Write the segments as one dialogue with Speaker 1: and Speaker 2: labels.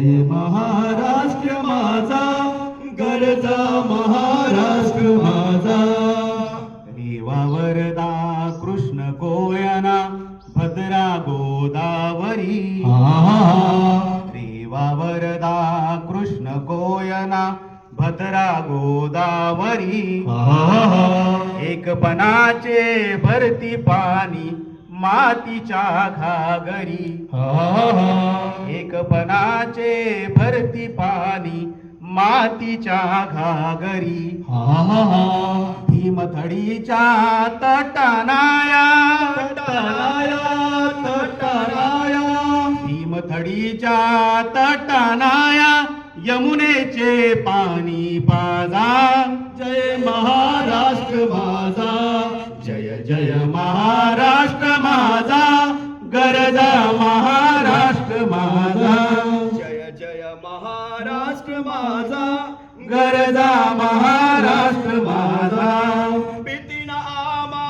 Speaker 1: जय महाराष्ट्र माझा गरजा महाराष्ट्र माझा. रेवावरदा कृष्ण कोयना भद्रा गोदावरी. रेवावरदा कृष्ण कोयना भद्रा गोदावरी. एकपणाचे भरती पाणी मातीच्या घागरी. एकपणाचे भरती पाणी मातीच्या घागरी. भीमथडीच्या तटनाया भीमथडीच्या तटनाया यमुनेचे पाणी पाजा. जय महाराष्ट्र माझा. जय जय महाराष्ट्र माझा गरजा महाराष्ट्र माझा.
Speaker 2: भीतीना आमा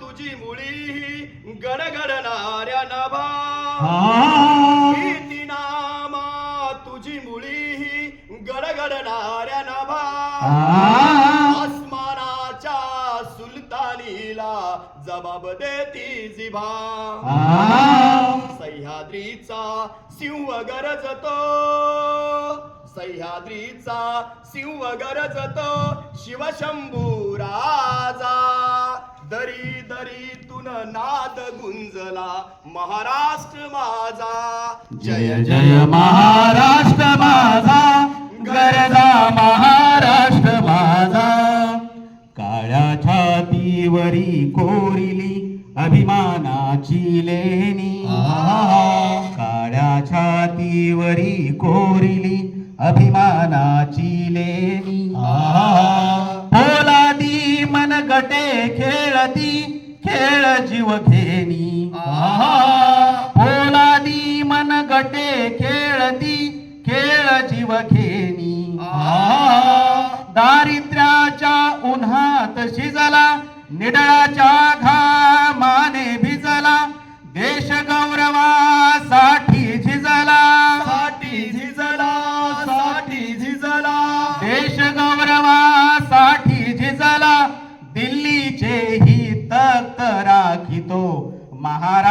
Speaker 2: तुझी मुळी गडगडणाऱ्या नभा. भीतीना आमा तुझी मुळी गडगडणाऱ्या नभा. आसमानाच्या सुलतानीला जबाब देती जिभा. सह्याद्रीचा सिंह गरजतो. सह्याद्रीचा सिंह गरजतो शिवशंभू राजा दरी दरीतून नाद गुंजला महाराष्ट्र माझा.
Speaker 1: जय जय महाराष्ट्र माझा. गरजा महाराष्ट्र माझा. काळ्या छातीवरी कोरिली अभिमानाची लेणी. काळ्या छातीवरी कोरिली अभिमानाची लेणी. पोलादी मनगटे खेळती खेळ जीव घेणी. पोलादी मनगटे खेळती खेळ जीव घेणी. दारिद्र्याच्या उन्हात शिजला निडळाच्या